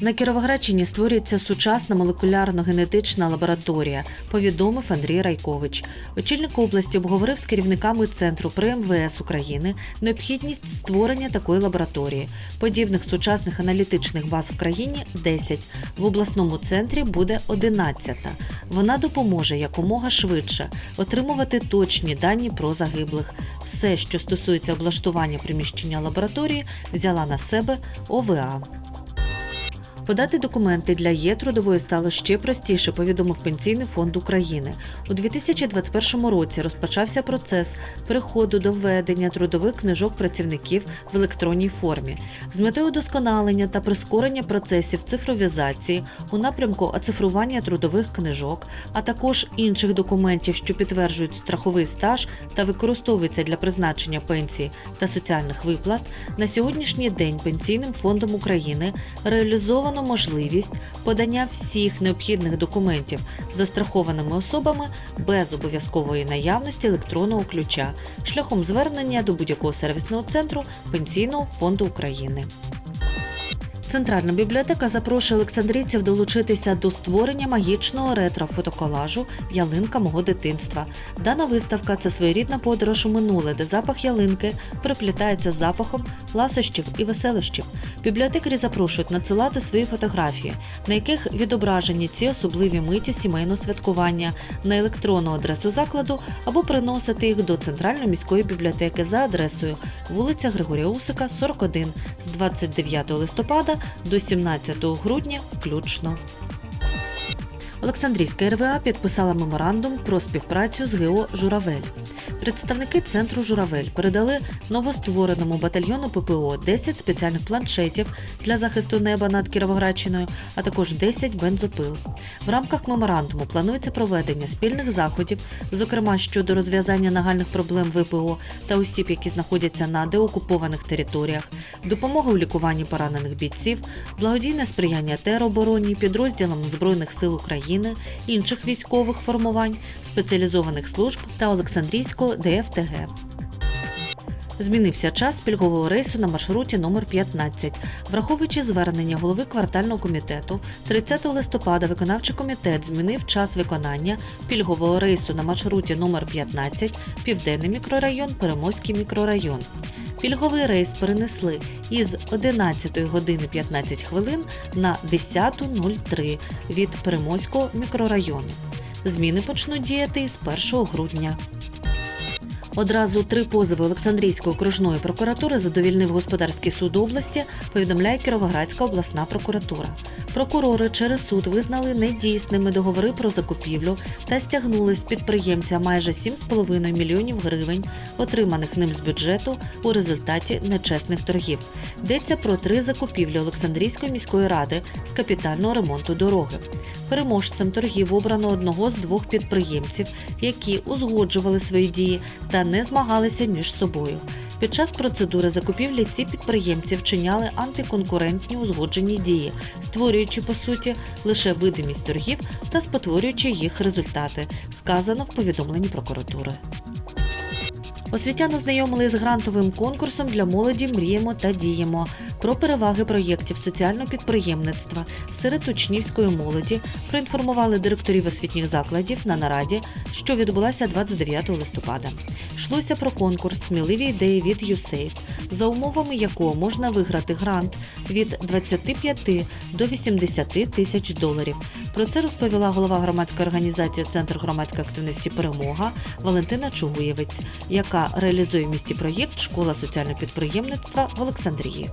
На Кіровоградщині створюється сучасна молекулярно-генетична лабораторія, повідомив Андрій Райкович. Очільник області обговорив з керівниками центру при МВС України необхідність створення такої лабораторії. Подібних сучасних аналітичних баз в країні 10. В обласному центрі буде 11. Вона допоможе якомога швидше отримувати точні дані про загиблих. Все, що стосується облаштування приміщення лабораторії, взяла на себе ОВА. Подати документи для є трудової стало ще простіше, повідомив Пенсійний фонд України. У 2021 році розпочався процес переходу до введення трудових книжок працівників в електронній формі. З метою удосконалення та прискорення процесів цифровізації у напрямку оцифрування трудових книжок, а також інших документів, що підтверджують страховий стаж та використовуються для призначення пенсії та соціальних виплат, на сьогоднішній день Пенсійним фондом України реалізовано можливість подання всіх необхідних документів застрахованими особами без обов'язкової наявності електронного ключа шляхом звернення до будь-якого сервісного центру Пенсійного фонду України. Центральна бібліотека запрошує олександрійців долучитися до створення магічного ретро-фотоколажу Ялинка мого дитинства. Дана виставка це своєрідна подорож у минуле, де запах ялинки переплітається з запахом ласощів і веселощів. Бібліотекарі запрошують надсилати свої фотографії, на яких відображені ці особливі миті сімейного святкування на електронну адресу закладу або приносити їх до центральної міської бібліотеки за адресою вулиця Григорія Усика, 41 з 29 листопада до 17 грудня включно. Олександрійська РВА підписала меморандум про співпрацю з ГО Журавель. Представники центру Журавель передали новоствореному батальйону ППО 10 спеціальних планшетів для захисту неба над Кіровоградщиною, а також 10 бензопил. В рамках меморандуму планується проведення спільних заходів, зокрема щодо розв'язання нагальних проблем ВПО та осіб, які знаходяться на деокупованих територіях, допомога у лікуванні поранених бійців, благодійне сприяння теробороні, підрозділам Збройних сил України, інших військових формувань, спеціалізованих служб та Олександрійського ДФТГ. Змінився час пільгового рейсу на маршруті номер 15. Враховуючи звернення голови квартального комітету, 30 листопада виконавчий комітет змінив час виконання пільгового рейсу на маршруті номер 15 Південний мікрорайон, Переможський мікрорайон. Пільговий рейс перенесли із 11 години 15 хвилин на 10.03 від Переможського мікрорайону. Зміни почнуть діяти з 1 грудня. Одразу три позови Олександрійської окружної прокуратури задовільнив господарський суд області, повідомляє Кіровоградська обласна прокуратура. Прокурори через суд визнали недійсними договори про закупівлю та стягнули з підприємця майже 7,5 мільйонів гривень, отриманих ним з бюджету у результаті нечесних торгів. Йдеться про три закупівлі Олександрійської міської ради з капітального ремонту дороги. Переможцем торгів обрано одного з двох підприємців, які узгоджували свої дії та не змагалися між собою. Під час процедури закупівлі ці підприємці вчиняли антиконкурентні узгоджені дії, створюючи по суті лише видимість торгів та спотворюючи їх результати, сказано в повідомленні прокуратури. Освітян ознайомили з грантовим конкурсом для молоді Мріємо та діємо про переваги проєктів соціального підприємництва серед учнівської молоді. Проінформували директорів освітніх закладів на нараді, що відбулася 29 листопада. Йшлося про конкурс Сміливі ідеї від USAID, за умовами якого можна виграти грант від 25 до 80 тисяч доларів. Про це розповіла голова громадської організації Центр громадської активності Перемога Валентина Чугуєвець, яка реалізує в місті проєкт Школа соціального підприємництва в Олександрії.